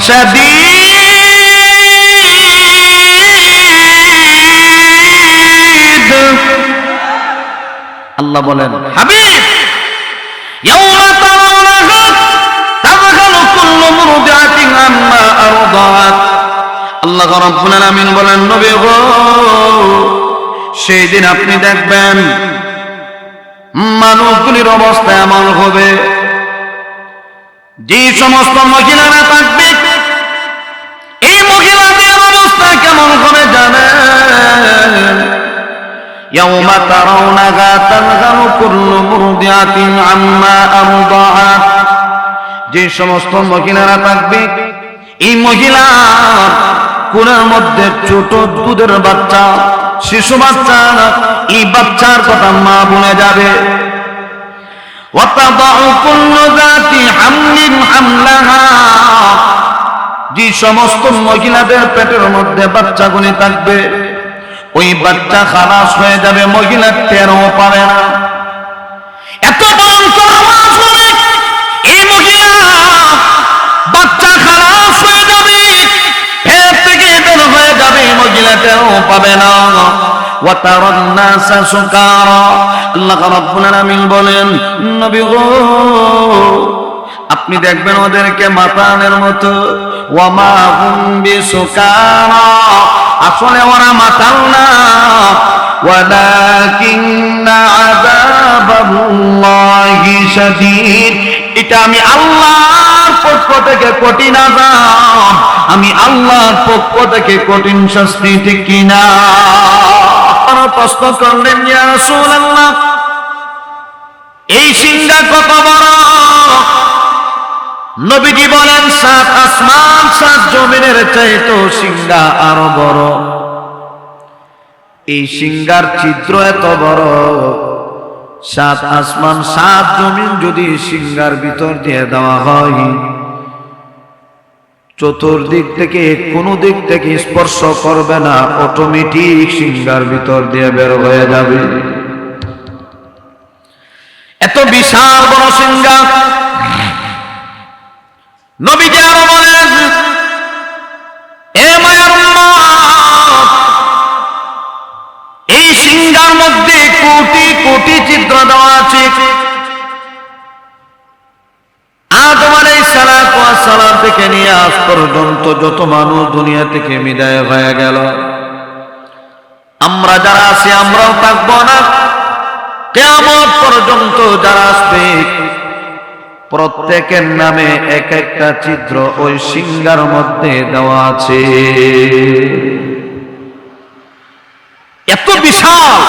شديد আল্লাহ বলেন হাবিব ইয়াউমা তারাউনাহা তাযহালু কুল্লু মুরদিআতিন আম্মা আরদাআত আল্লাহ রাব্বুল আলামিন বলেন নবী গো সেই দিন আপনি দেখবেন মানুষগুলির অবস্থা এমন হবে যে সমস্ত মহিলারা থাকবে এই মহিলাদের অবস্থা কেমন হবে জানেন يوم ترونها تذهل كل مرضعة عما أرضعت যে সমস্ত মহিলারা থাকবে এই মহিলার কোনের মধ্যে ছোট দুধের বাচ্চা শিশু বাচ্চা এই বাচ্চার কথা মা বলে যাবে যে সমস্ত মহিলাদের পেটের মধ্যে বাচ্চাগুলি থাকবে, ওই বাচ্চা খালাস হয়ে যাবে মহিলা টেরও পাবে না। এত ভয়ঙ্কর আওয়াজ হবে? এই মহিলা বাচ্চা হয়ে যাবে পেট থেকে বের হয়ে যাবে, মহিলা টেরও পাবে না। ওয়া তারান নাসা সুকারা আল্লাহ রাব্বুল আলামিন বলেন, নবী আপনি দেখবেন ওদেরকে মাতানের মতো। ওয়ামা হুম বিসুকারা। আসলে ওরা মাতাল না। ওয়ালাকিন আযাবাল্লাহি শাদীদ। এটা আমি আল্লাহর পক্ষ থেকে কঠিন আযাব। আমি আল্লাহর পক্ষ থেকে কঠিন শাস্তি ঠিক কিনা? প্রশ্ন করলেন এই সিংহা কত বড়? নবীজি বলেন, সাত আসমান, সাত জমিনের চাইতো সিংহা আরও বড়। এই সিংহার চিত্র এত বড়, সাত আসমান, সাত জমিন যদি সিংহার ভিতর দিয়ে দেওয়া হয় চতুর্দিক থেকে কোনো দিক থেকে স্পর্শ করবে না অটোমেটিক সিংহার ভিতর দিয়ে বের হয়ে যাবে। এত বিশাল বড় সিংহা নবীজি আরও বলেন এই সিংহার মধ্যে কোটি কোটি চিত্র দেওয়া আছে। আদম আলাইহিস সালাতু ওয়াস সালাম থেকে নিয়ে আজ পর্যন্ত যত মানুষ দুনিয়া থেকে বিদায় হয়ে গেল। আমরা যারা আছি, আমরাও থাকব না। কেমন পর্যন্ত যারা আসবে, প্রত্যেকের নামে এক একটা চিত্র ওই সিংহার মধ্যে দেওয়া আছে। এত বিশাল!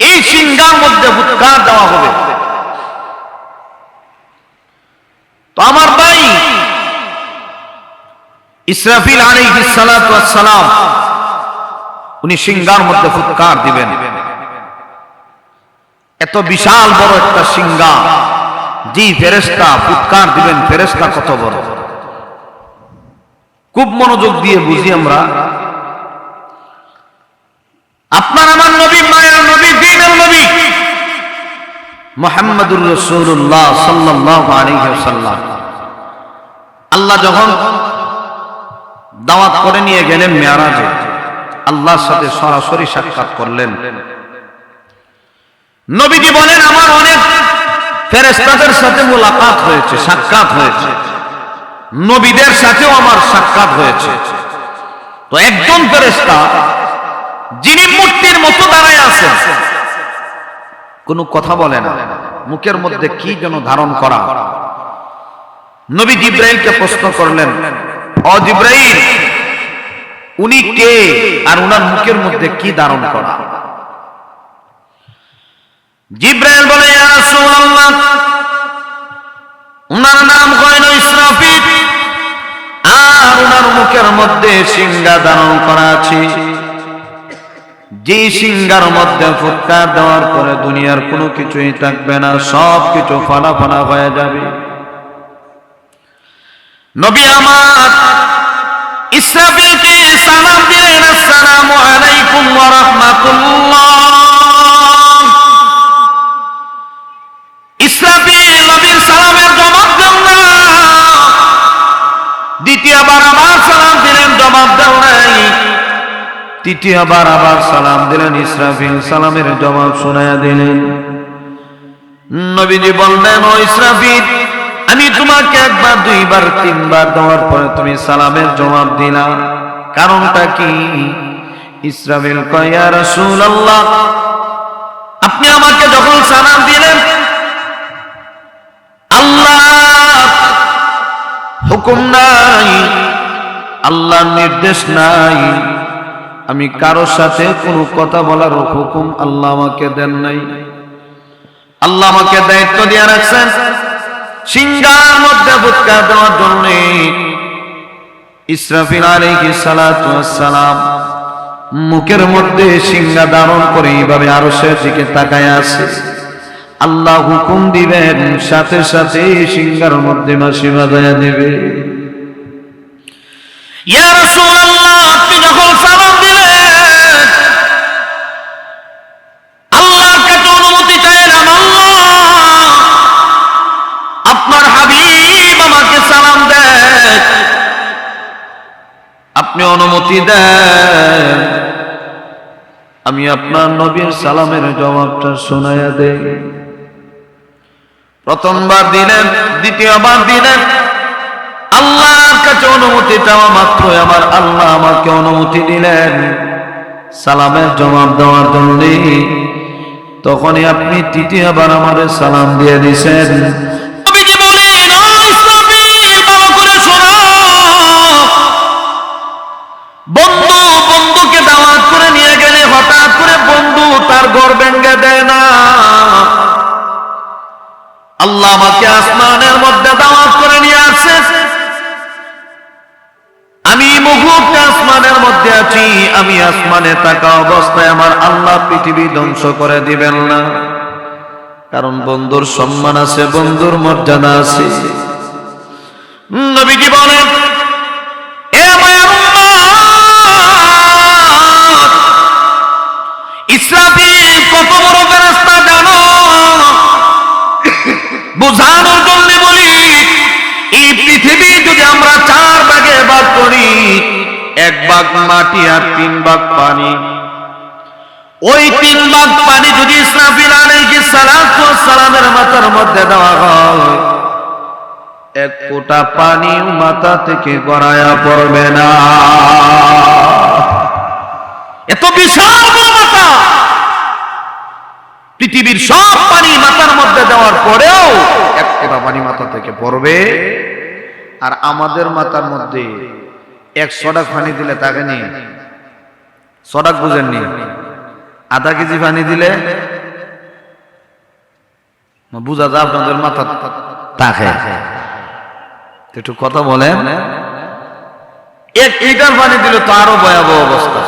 এই সিংহার মধ্যে হুৎকার দেওয়া হবে তো আমার ভাই ইসরাফিল ওয়াস সালাম, উনি সিংহার মধ্যে ফুৎকার দিবেন। এত বিশাল বড় একটা সিংহা জি ফেরেস্তা ফুৎকার দিবেন ফেরেস্তা কত বড়। খুব মনোযোগ দিয়ে বুঝি আমরা, আপনার আমার নবী, মায়ের নবী, দিনের নবী, মোহাম্মদুর রসুল্লাহ সাল্লাহ আলহিহাল্লাম আল্লাহ যখন দাওয়াত করে নিয়ে গেলেন মেয়ারাজে, আল্লাহর সাথে সরাসরি সাক্ষাৎ করলেন। নবীজি বলেন, আমার অনেক ফেরেস্তাদের সাথে মোলাকাত হয়েছে, সাক্ষাৎ হয়েছে। নবীদের সাথেও আমার সাক্ষাৎ হয়েছে। তো একজন ফেরেস্তা যিনি মূর্তির মতো দাঁড়ায় আছেন, কোনো কথা বলে না। মুখের মধ্যে কি যেন ধারণ করা। নবী জিব্রাইলকে প্রশ্ন করলেন, অ জিব্রাইল, উনি কে আর উনার মুখের মধ্যে কি ধারণ করা? জিব্রাইল বলে উনার নাম কয়নো ইসরাফিল, আর উনার মুখের মধ্যে সিংহা ধারণ করা আছে। যে সিংহার মধ্যে ফুৎকার দেওয়ার পরে দুনিয়ার কোনো কিছুই থাকবে না সব কিছু ফালা ফালা হয়ে যাবে। নবী আমার সালাম দিলেন আলাইকুম নবীর সালামের জবাব দেন না। দ্বিতীয়বার আবার সালাম দিলেন, জবাব দেন নাই। তৃতীয়বার আবার সালাম দিলেন, ইসরাফিল সালামের জবাব শোনায়া দিলেন। নবীজি বললেন, ও ইসরাফিল আমি তোমাকে একবার, দুইবার, তিনবার দেওয়ার পরে তুমি সালামের জবাব দিলা। কারণটা কি? ইসরাফিল কয়া রসুল আল্লাহ আপনি আমাকে যখন সালাম দিলেন, আল্লাহ হুকুম নাই, আল্লাহর নির্দেশ নাই। আমি কারোর সাথে কোনো কথা বলার হুকুম আল্লাহ আমাকে দেন নাই। আল্লাহ আমাকে দায়িত্ব দিয়ে রাখছেন। মধ্যে দেওয়ার জন্য ইসরাফিল মুখের মধ্যে সিংহা ধারণ করে এইভাবে আরও সে দিকে তাকায় আছে। আল্লাহ হুকুম দিবেন, সাথে সাথে সিংহার মধ্যে মাসি বাজায় দেবে। ইয়া আমি আপনার নবীর সালামের জবাবটা শোনায়া দেই। প্রথমবার দিলেন, দ্বিতীয়বার দিলেন। আল্লাহর কাছে অনুমতি চাওয়া মাত্র আমার আল্লাহ আমাকে অনুমতি দিলেন। সালামের জবাব দেওয়ার জন্য তখনই আপনি তৃতীয়বার আমাদের সালাম দিয়ে দিছেন। আল্লাহ আমাকে আসমানের মধ্যে দাওয়াত করে নিয়ে আসছে। আমি মুহূর্তে আসমানের মধ্যে আছি, আমি আসমানে থাকা অবস্থায় আমার আল্লাহ পৃথিবী ধ্বংস করে দিবেন না। কারণ বন্ধুর সম্মান আছে, বন্ধুর মর্যাদা আছে। নবীজি বলেন ভাগ মাটি আর তিন ভাগ পানি। ওই তিন ভাগ পানি যদি ইসরাফিল আলাইহিস সালাতু সালামের মাথার মধ্যে দেওয়া হয়, এক ফোঁটা পানি মাথা থেকে গড়ায়া পড়বে না। এত বিশাল মাথা! পৃথিবীর সব পানি মাথার মধ্যে দেওয়ার পরেও এক ফোঁটা পানি মাথা থেকে পড়বে। আর আমাদের মাথার মধ্যে এক সডাক পানি দিলে তাকে নেই সডাক বুঝেননি। আধা কেজি পানি দিলে বুঝা যায় আপনাদের মাথা তাকে। একটু কথা বলেন। এক লিটার পানি দিলে তো আরও ভয়াবহ অবস্থা।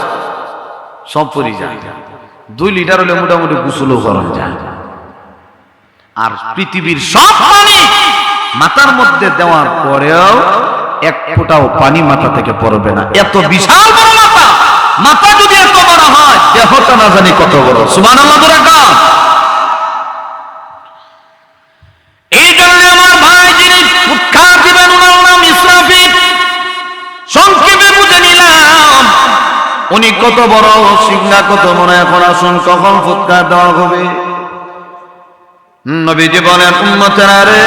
সব পরি যায়। দুই লিটার হলে মোটামুটি গুসলও করা যায়। আর পৃথিবীর সব পানি মাথার মধ্যে দেওয়ার পরেও ফোঁটাও পানি মাথা থেকে পড়বে না। এত বিশাল বড় মাথা। মাথা। যদি এত বড় হয় দেহটা না জানি কত বড়। সুমান এই জন্য আমার ভাই যিনি উৎখার দিবেন ওনার নাম ইসরাফিল সংক্ষেপে বুঝে নিলাম উনি কত বড় সিংহা কত মনে এখন আসুন কখন ফুৎকার দেওয়া হবে? নবীজি বলেন উম্মতেরা রে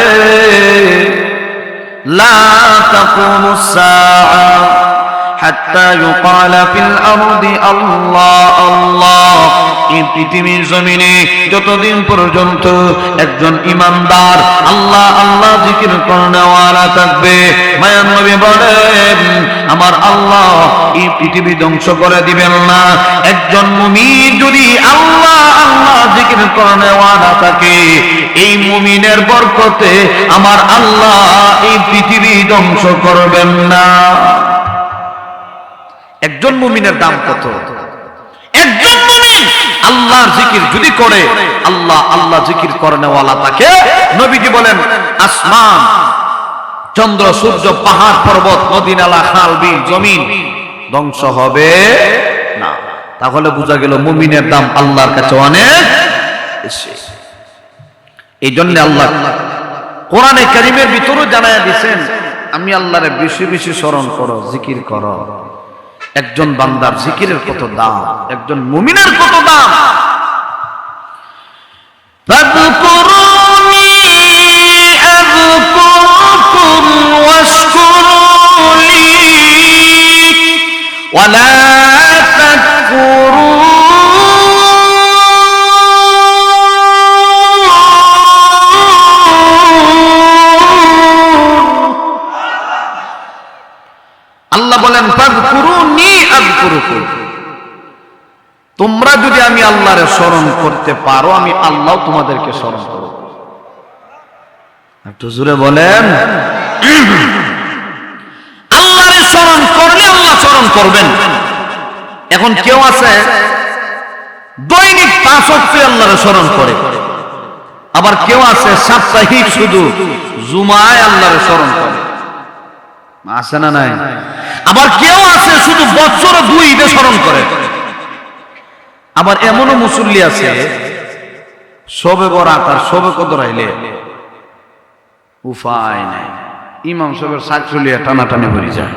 لا تقوم الساعة حتى يقال في الأرض الله الله. আল্লাহ পৃথিবীর জমিনে যতদিন পর্যন্ত একজন ইমানদার আল্লাহ আল্লাহ জিকির করনেওয়ালা থাকবে, মায়ান নবী বলেন, আমার আল্লাহ এই পৃথিবী ধ্বংস করে দিবেন না। একজন মুমিন যদি আল্লাহ আল্লাহ জিকির করনেওয়ালা থাকে, এই মুমিনের বরকতে আমার আল্লাহ এই পৃথিবী ধ্বংস করবেন না। একজন মুমিনের দাম কত? আল্লাহর জিকির যদি করে, আল্লাহ আল্লাহ জিকির করনেওয়ালা তাকে নবীজি বলেন, আসমান, চন্দ্র, সূর্য, পাহাড়, পর্বত, নদী, নালা, খাল, বিল, জমিন ধ্বংস হবে না। তাহলে বোঝা গেল মুমিনের দাম আল্লাহর কাছে অনেক এই জন্য আল্লাহ কোরআনে কারিমের ভিতরেও জানায় দিছেন আমি আল্লাহরে বেশি বেশি স্মরণ করো, জিকির করো। একজন বান্দার জিকিরের কত দাম একজন মুমিনের কত দাম। আল্লাহরে স্মরণ করতে পারো, আমি আল্লাহ তোমাদেরকে স্মরণ করব। একটু জোরে বলেন। আল্লাহরে স্মরণ করলে আল্লাহ স্মরণ করবেন। এখন কেউ আছে, দৈনিক পাঁচ অক্টে আল্লাহরে স্মরণ করে। আবার কেউ আছে, সাপ্তাহিক শুধু জুমায় আল্লাহরে স্মরণ করে। আছে না নাই? আবার কেউ আছে, শুধু বছরে দুই স্মরণ করে। আবার এমনও মুসল্লি আছে সবে বরাত আর সবে কদর আইলে উপায় নাই। ইমাম সবের সাকচুলিয়া টানাটানি হয়ে যায়।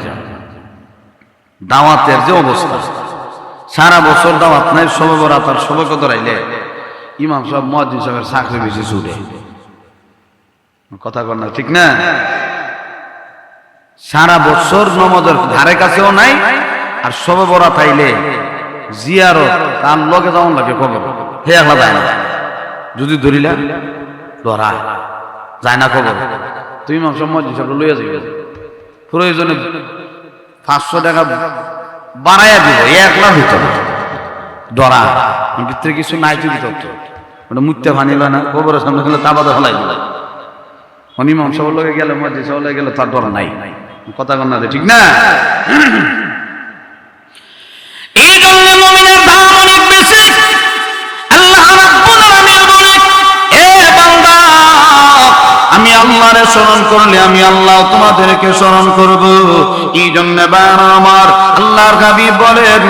দাওয়াতের যে অবস্থা, সারা বছর দাওয়াত নাই সবে বরাত আর সবে কদর আইলে ইমাম সব মহাজিন সাহেবের চাকরি বেশি ছুটে কথা কর না, ঠিক না? সারা বছর নমজের ধারে কাছেও নাই আর সবে বড়া তাইলে জিয়ারত, তার লগে যেমন লাগে খবর হে একলা যায় না। যদি ধরিলা, ধরা। যায় না খবর তুমি মাংস মজি সব লইয়া যাবে প্রয়োজনে পাঁচশো টাকা বাড়াইয়া দিব একলা ভিতরে। ডরা ভিতরে কিছু নাই যদি তথ্য ওটা মুত্যা ভানিল না খবরের সামনে গেলে তাবাদা ফেলাই দিল ইমাম সব লোকে গেলে, মসজিদ গেলে তার ডর নাই। কথা কন না ঠিক না? জন্য মুমিনের দাম অনেক বেশি। আল্লাহ রাব্বুল আমি আল্লাহরে স্মরণ করলে আমি আল্লাহ তোমাদেরকে স্মরণ করব। এই জন্য বার আমার আল্লাহর হাবিব বলেন,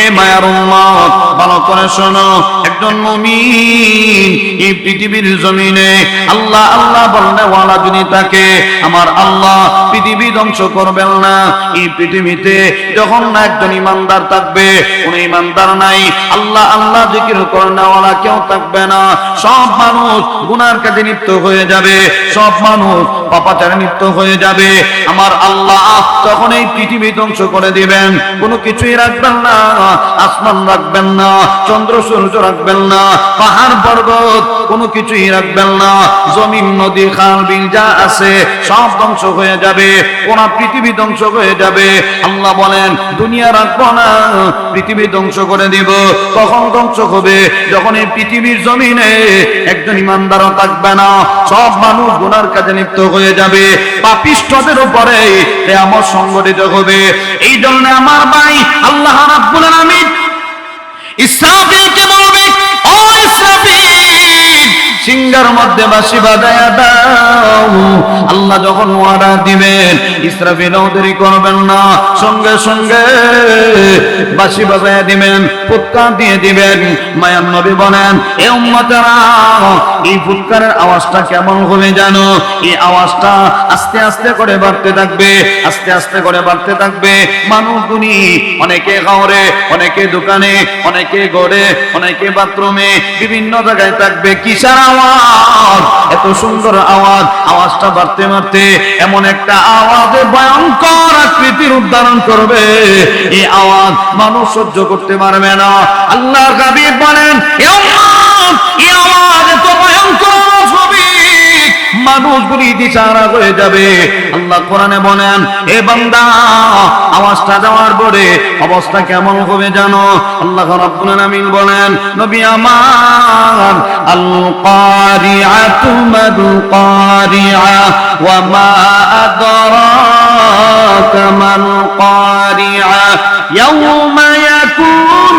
এ মায়ার উম্মত ভালো করে শোনো। একজন মুমিন এই পৃথিবীর জমিনে আল্লাহ আল্লাহ বললে ওয়ালা যদি তাকে, আমার আল্লাহ পৃথিবী ধ্বংস করবেন না। এই পৃথিবীতে যখন না একজন ইমানদার থাকবে, কোন ইমানদার নাই। আল্লাহ আল্লাহ জিকির করনেওয়ালা কেউ থাকবে না। সব মানুষ গুনার কাজে লিপ্ত হয়ে যাবে। সব মানুষ পাপাচারে লিপ্ত হয়ে যাবে। আমার আল্লাহ তখন এই পৃথিবী ধ্বংস করে দিবেন, কোনো কিছুই রাখবেন না, আসমান রাখবেন না, চন্দ্র সূর্য রাখবেন না, পাহাড় পর্বত কোনো কিছুই রাখবেন না, জমিন, নদী, খাল, বিল যা আছে সব ধ্বংস হয়ে যাবে কোন পৃথিবী ধ্বংস হয়ে যাবে। আল্লাহ বলেন, দুনিয়া রাখব না, পৃথিবী ধ্বংস করে দিব। তখন ধ্বংস হবে, যখন এই পৃথিবীর জমিনে একজন ইমানদারও থাকবে না, সব মানুষ গুনার কাজে লিপ্ত হয়ে যাবে। পাপিষ্ঠদের উপরে আমার সংগঠিত হবে। এই জন্য আমার ভাই আল্লাহ রাব্বুল আলামিন ইসরাফিলকে বলবে, ও ইসরাফিল, সিংহার মধ্যে বাসি বাজায়া দাও। আল্লাহ যখন ওয়াদা দিবেন, ইসরাফিল দেরি করবেন না। সঙ্গে সঙ্গে বাসি বাজায়া দিবেন, ফুৎকার দিয়ে দিবেন। মায়ান নবী বলেন, এ উম্মতেরা এই ফুৎকারের আওয়াজটা কেমন হবে জানো? এই আওয়াজটা আস্তে আস্তে করে বাড়তে থাকবে আস্তে আস্তে করে বাড়তে থাকবে। মানুষগুলি অনেকে গাঁরে অনেকে দোকানে অনেকে গড়ে অনেকে বাথরুমে বিভিন্ন জায়গায় থাকবে। কিসার আওয়াজ? এত সুন্দর আওয়াজ। আওয়াজটা বাড়তে বাড়তে এমন একটা আওয়াজে ভয়ঙ্কর আকৃতির উদ্ধারণ করবে। এই আওয়াজ মানুষ সহ্য করতে পারবে না। আল্লাহ গাবি বলে জানেন এ উম্মত, এই আওয়াজ মানুষগুলি দিশারা হয়ে যাবে। আল্লাহ কোরআনে বলেন, এ বান্দা, আওয়াজটা যাওয়ার পরে অবস্থা কেমন হবে জানো? আল্লাহ আলামিন বলেন, নবী আমার আল কারিআতু কারিআ ওয়া মা আদরাকা মাল কারিআ ইয়াউমা কাল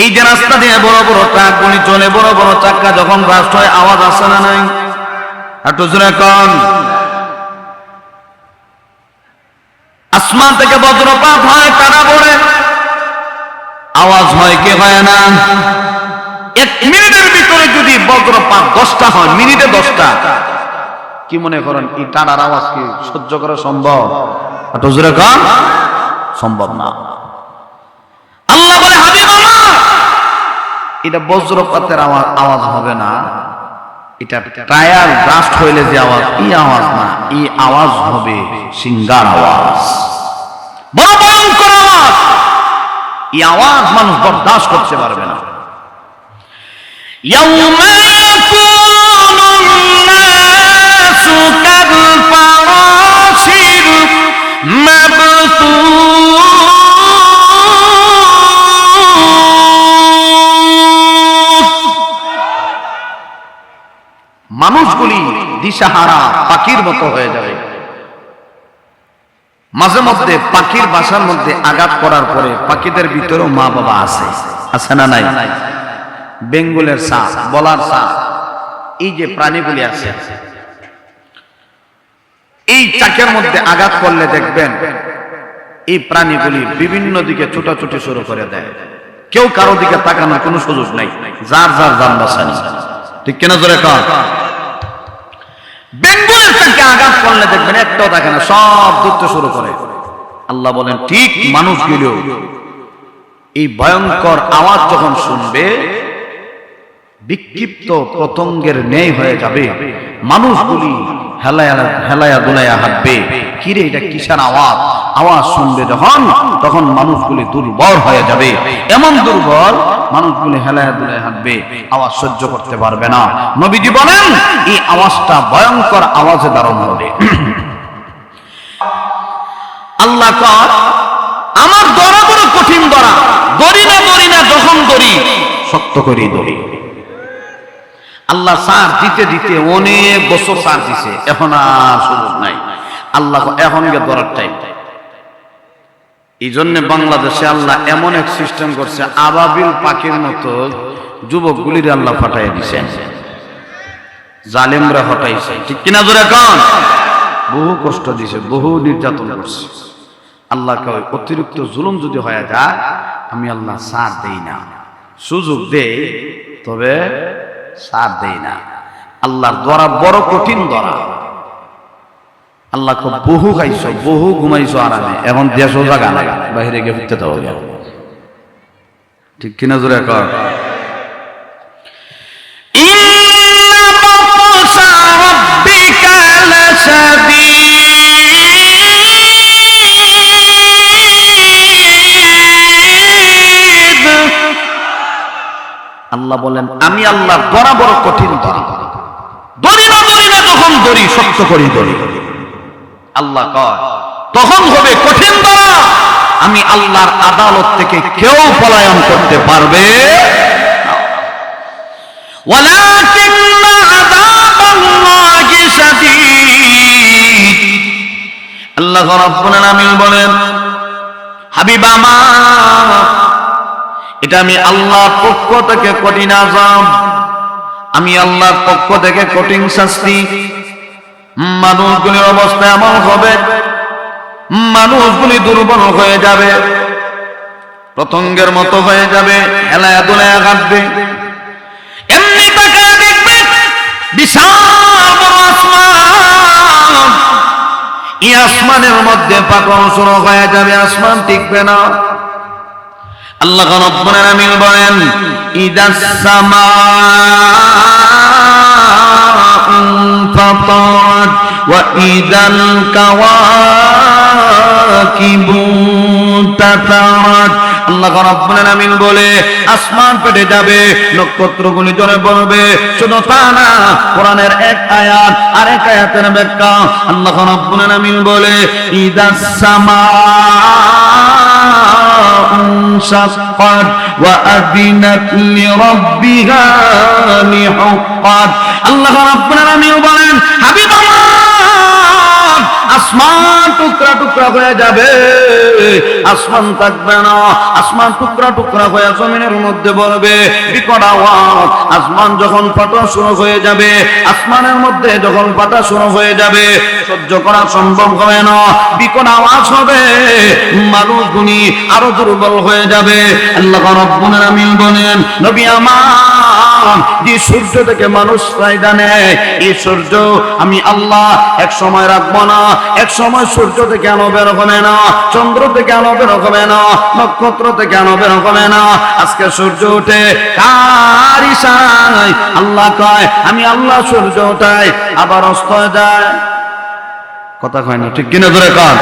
এই যে রাস্তা দিয়ে বড় বড় ট্রাক, গুলি চলে, বড় বড় চাক্কা, যখন রাস্ট হয়, আওয়াজ আসে না নাই? কন। আসমান থেকে বজ্রপাত হয় তারা পড়ে। আওয়াজ হয় কে হয় না? এক মিনিটের ভিতরে যদি বজ্রপাত দশটা হয়, মিনিটে দশটা। কি মনে করেন, এই টানার আওয়াজ কি সহ্য করা সম্ভব? সম্ভব না। আল্লাহ বলে এটা বজ্রপাতের আওয়াজ আওয়াজ হবে না। এটা টায়ার ব্রাস্ট হইলে যে আওয়াজ এই আওয়াজ না এই আওয়াজ হবে সিঙ্গার আওয়াজ। আওয়াজ! এই আওয়াজ মানুষ বরদাস্ত করতে পারবে না। দিশাহারা পাখির মতো হয়ে যাবে। মাঝে মধ্যে পাখির বাসার মধ্যে আঘাত করার পরে পাখিদের ভিতরেও মা বাবা আছে। আছে না নাই? বেঙ্গলের সা বলার সা এই যে প্রাণীগুলি আছে। এই চাকের মধ্যে আঘাত করলে দেখবেন এই প্রাণীগুলি বিভিন্ন দিকে ছুটাছুটি শুরু করে দেয়। কেউ কারও দিকে তাকানোর কোনো সুযোগ নাই। যার যার যান বাসানি ঠিক কিনা জোরে কর বেঙ্গলের তাকে আঘাত করলে দেখবেন একটাও দেখে না, সব ধরতে শুরু করে। আল্লাহ বলেন, ঠিক মানুষগুলো এই ভয়ঙ্কর আওয়াজ যখন শুনবে, বিক্ষিপ্ত পতঙ্গের ন্যায় হয়ে যাবে। মানুষগুলি হেলায়া হেলায়া দুলায়া হাঁটবে। কিরে, এটা কিসের আওয়াজ? আওয়াজ শুনবে যখন, তখন মানুষগুলি দুর্বল হয়ে যাবে। এমন দুর্বল, মানুষগুলি হেলায়া দুলায়া হাঁটবে। আওয়াজ সহ্য করতে পারবে না। নবীজি বলেন, এই আওয়াজটা ভয়ঙ্কর আওয়াজে দাঁড়ানো হবে। আল্লাহ কর আমার দরা বড় কঠিন দরা দড়ি না দড়ি না, যখন দড়ি শক্ত করি দড়ি আল্লাহ সার দিতে দিতে অনেক বছর সার দিছে। এখন আর সুযোগ নাই। আল্লাহ এখন গে ধরার টাইম এই জন্য বাংলাদেশে আল্লাহ এমন এক সিস্টেম করছে, আবাবিল পাখির মতো যুবকগুলির আল্লাহ ফাটাই দিছেন জালেমরা হটাইছে। ঠিক কিনা ধরে কন? বহু কষ্ট দিছে, বহু নির্যাতন করছে। আল্লাহ কয় অতিরিক্ত জুলুম যদি হয়ে যায়, আমি আল্লাহ সার দেই না। সুযোগ দেই, তবে সার দেই না। আল্লাহর দ্বারা বড় কঠিন দ্বারা আল্লাহ খুব বহু খাইছ, বহু ঘুমাইছ আরামে। এখন দেশও জাগা লাগা বাইরে গিয়ে ফিরতে দেওয়া ঠিক কিনা জোরে কর। আল্লাহ বলেন, আমি আল্লাহ বরাবর কঠিন দরি দরি না দরি না যখন দরি শক্ত করি দরি আল্লাহ কয়, তখন হবে কঠিন দরা আমি আল্লাহর আদালত থেকে কেউ পলায়ন করতে পারবে আল্লাহ রাব্বুল বলেন হাবিবামা এটা আমি আল্লাহ পক্ষ থেকে কঠিন আজাম আমি আল্লাহর পক্ষ থেকে কঠিন শাস্তি। মানুষগুলির অবস্থা এমন হবে, মানুষগুলি দুর্বল হয়ে যাবে প্রতঙ্গের মতো হয়ে যাবে এলায় দোলায় কাটবে এমনি তাকায় দেখবে বিশাল আসমান। এই আসমানের মধ্যে পাকড় শুরু হয়ে যাবে, আসমান টিকবে না। আল্লাহ রব্বুল আলামিন বলেন ইদাস সামাউ ফাতারাত ওয়া ইদাল কাওয়াকিবু তাতারাত। আল্লাহ রাব্বুল আমিন বলে, আসমান পেটে যাবে, নক্ষত্রগুলি জোরে বলবে শুধু তা না, কোরআনের এক আয়াত, আরেক আয়াতের ব্যাখ্যা আল্লাহ রাব্বুল আমিন বলে ইদাস সামা انشقت وأذنت لربها لحقت আল্লাহ রাব্বুল আলামিন বলেন হাবিব আমার আসমান টুকরা টুকরা হয়ে যাবে আসমান থাকবে না আসমান টুকরা টুকরা হয়ে জমিনের মধ্যে পড়বে বিকট আওয়াজ আসমান যখন ফাটা শুরু হয়ে যাবে আসমানের মধ্যে যখন ফাটা শুরু হয়ে যাবে সহ্য করা সম্ভব হবে না। বিকট আওয়াজ হবে। মানুষ গুনি আরও দুর্বল হয়ে যাবে। আল্লাহ রব্বুল আলামিন বলেন, নবী আমার, যে সূর্য থেকে মানুষ ফায়দা নেয়, এই সূর্য আমি আল্লাহ এক সময় রাখব না। এক সময় সূর্য থেকে আলো বের হবে না, চন্দ্র থেকে আলো বের হবে না, নক্ষত্র থেকে আলো বের হবে না। আজকে সূর্য ওঠে কার ইশারায়? আল্লাহ কয়, আমি আল্লাহ সূর্য ওঠাই, আবার অস্ত যায়। কথা কয় না, ঠিক কিনা ধরে কর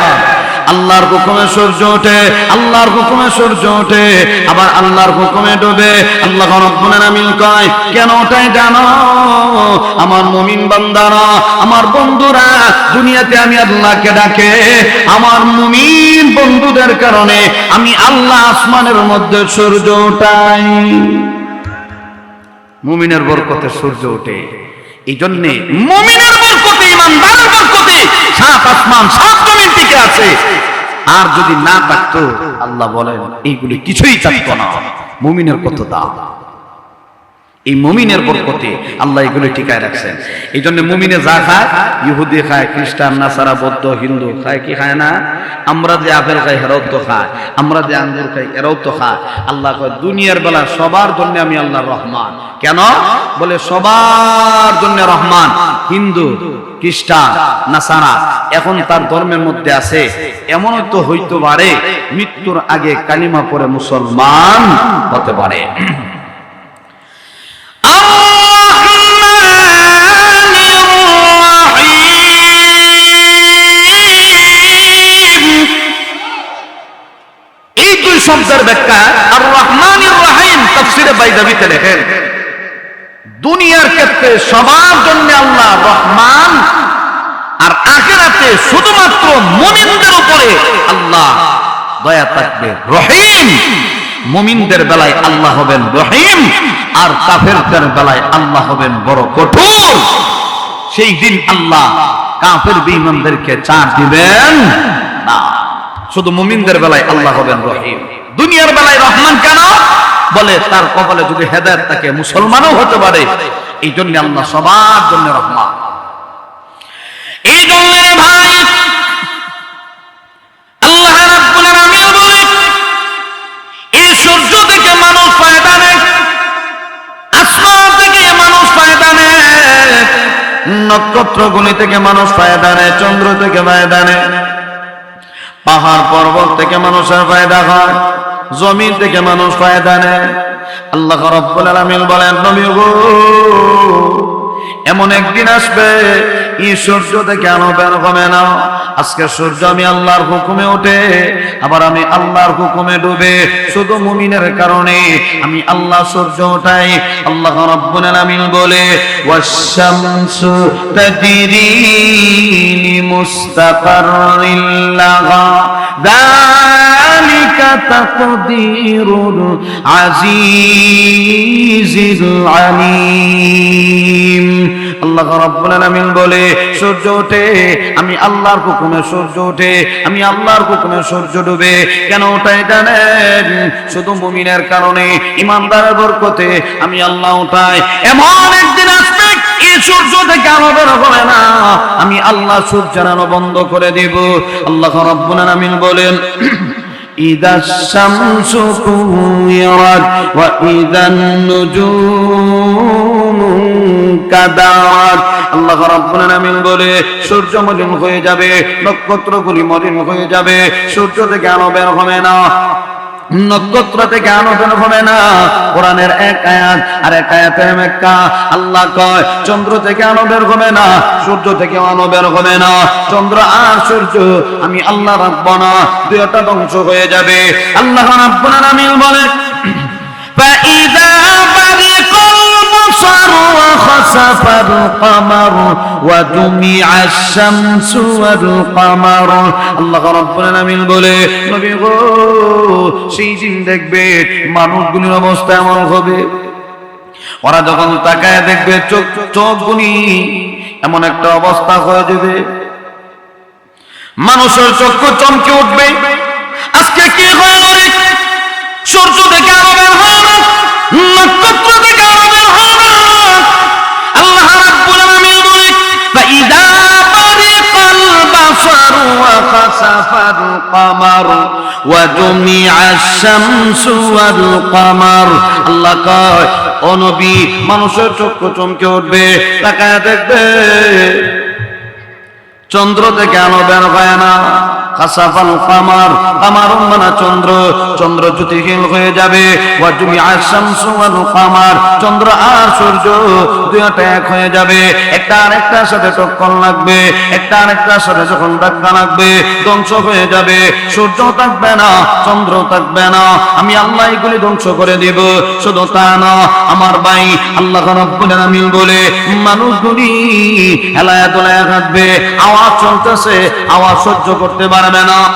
আল্লাহর হুকুমে সূর্য ওঠে, আল্লাহর হুকুমে সূর্য ওঠে, আবার আল্লাহর হুকুমে ডুবে, আল্লাহ রব্বুল আলামিন কয়, কেন ওটাই জানো? আমার মুমিন বান্দারা, আমার বন্ধুরা, দুনিয়াতে আমি আল্লাহকে ডাকে, আমার মুমিন বন্ধুদের কারণে আমি আল্লাহ আসমানের মধ্যে সূর্য ওঠাই। মুমিনের বরকতে সূর্য ওঠে। এই জন্যে মুমিনের বরকতে, ইমানদারের বরকতে সাত আসমান, সাত জমিন টিকে আছে। আর যদি না থাকতো, আল্লাহ বলেন, এইগুলি কিছুই থাকতো না। মুমিনের কত দাম? এই মুমিনের বরকতে আল্লাহ এগুলি টিকায় রাখছেন। এই জন্য মুমিনে যা খায়, ইহুদি খায়, খ্রিস্টান, নাসারা, বৌদ্ধ, হিন্দু খায়, কি খায় না? আমরা যে আপেল খাই হেরাও তো খায়। আমরা যে আঙ্গুর খাই, এরাও তো খায়। আল্লাহ কয়, দুনিয়ার বেলা সবার জন্য আমি আল্লাহ রহমান। কেন? বলে, সবার জন্য রহমান। হিন্দু, খ্রিস্টান, নাসারা, এখন তার ধর্মের মধ্যে আছে। এমন তো হইতে পারে, মৃত্যুর আগে কালিমা পরে মুসলমান হতে পারে। বাইদাবিতে লেখেন দুনিয়ার ক্ষেত্রে সবার জন্য আল্লাহ রহমান আর আখেরাতে শুধুমাত্র মুমিনদের উপরে আল্লাহ দয়া থাকবে। রহিম। মুমিনদের বেলায় আল্লাহ হবেন রহিম আর কাফেরদের বেলায় আল্লাহ হবেন বড় কঠোর। সেই দিন আল্লাহ কাফের বিমানদেরকে চার দিবেন। শুধু মুমিনদের বেলায় আল্লাহ হবেন রহিম। দুনিয়ার বেলায় রহমান কেন? বলে তার কপালে যদি হেদায়ত থাকে, মুসলমানও হতে পারে। এই জন্য আল্লাহ সবার জন্য রহমান। এই জন্য ভাই, আল্লাহ বলে, এই সূর্য থেকে মানুষ ফায়দা নেয়, আসমান থেকে মানুষ ফায়দা নেয়, নক্ষত্রগুলি থেকে মানুষ ফায়দা নেয়, চন্দ্র থেকে ফায়দা নেয়। পাহাড় পর্বত থেকে মানুষের ফায়দা হয়, জমিন থেকে মানুষ ফায়দা নেয়। আল্লাহ রব্বুল আলামিন বলেন, নবী গো, এমন একদিন আসবে এই সূর্য থেকে আলো বের হবে না। আজকে সূর্য আমি আল্লাহর হুকুমে ওঠে আবার আমি আল্লাহর হুকুমে ডুবে। শুধু মুমিনের কারণে আমি আল্লাহ সূর্য ওঠাই আল্লাহ রাব্বুল আলামিন বলে লিমুস্তাকাররিল তাকদিরুল আল্লাহ বলে, সূর্য ওঠে, আমি আল্লাহর কুকুমে সূর্য ওঠে, আমি আল্লাহর কুকুমে সূর্য ডুবে। কেন ওটাই জানেন? শুধু মুমিনের কারণে, ইমানদারের বরকতে আমি আল্লাহ উঠাই। এমন একদিন আসবে, এই সূর্য থেকে আলো বের হবে না। আমি আল্লাহ সূর্যের আলো বন্ধ করে দিব। আল্লাহ রাব্বুল বলেন إذا الشمس كورت وإذا النجوم كدرت আল্লাহ রাব্বুল আলামিন বলে সূর্য মলিন হয়ে যাবে নক্ষত্রগুলি মলিন হয়ে যাবে সূর্য থেকে আলো বের হবে না নক্ষত্র থেকে আলো বের হবে না কোরআনের এক আয়াত আর এক আয়াতের মেক্কা আল্লাহ কয় চন্দ্র থেকে আলো বের হবে না সূর্য থেকে আলো বের হবে না চন্দ্র আর সূর্য আমি আল্লাহ রাখবো না দুইটা ধ্বংস হয়ে যাবে আল্লাহ রাব্বুল আলামিন বলে فإذا برق البصر وخسف القمر وجمع الشمس والقمر আল্লাহ রাব্বুল আলামিন বলে নবী গো সেই দিন দেখবে মানুষগুলির অবস্থা এমন হবে ওরা যখন তাকায় দেখবে চোখ চোখগুলি এমন একটা অবস্থা হয়ে যাবে মানুষের চক্ষু চমকে উঠবে আজকে কি হয় রে সূর্য থেকে খাসাফাল وجمع ওয়া والقمر আল্লাহ কয় ও নবী মানুষের চক্ষু চমকে উঠবে তাকায় দেখবে চন্দ্র থেকে আলো বের হয় না। মানে হয়ে যাবে। সূর্য ধ্বংস হয়ে যাবে। সূর্য থাকবে না চন্দ্র থাকবে না। আমি আল্লাহ এগুলি ধ্বংস করে দিব। শুধু তা না, আমার ভাই আল্লাহ রাব্বুল আলামিন বলে মানুষগুলি হেলায় তোলায় থাকবে আওয়াজ চলতেছে আওয়াজ সহ্য করতে পারবে না।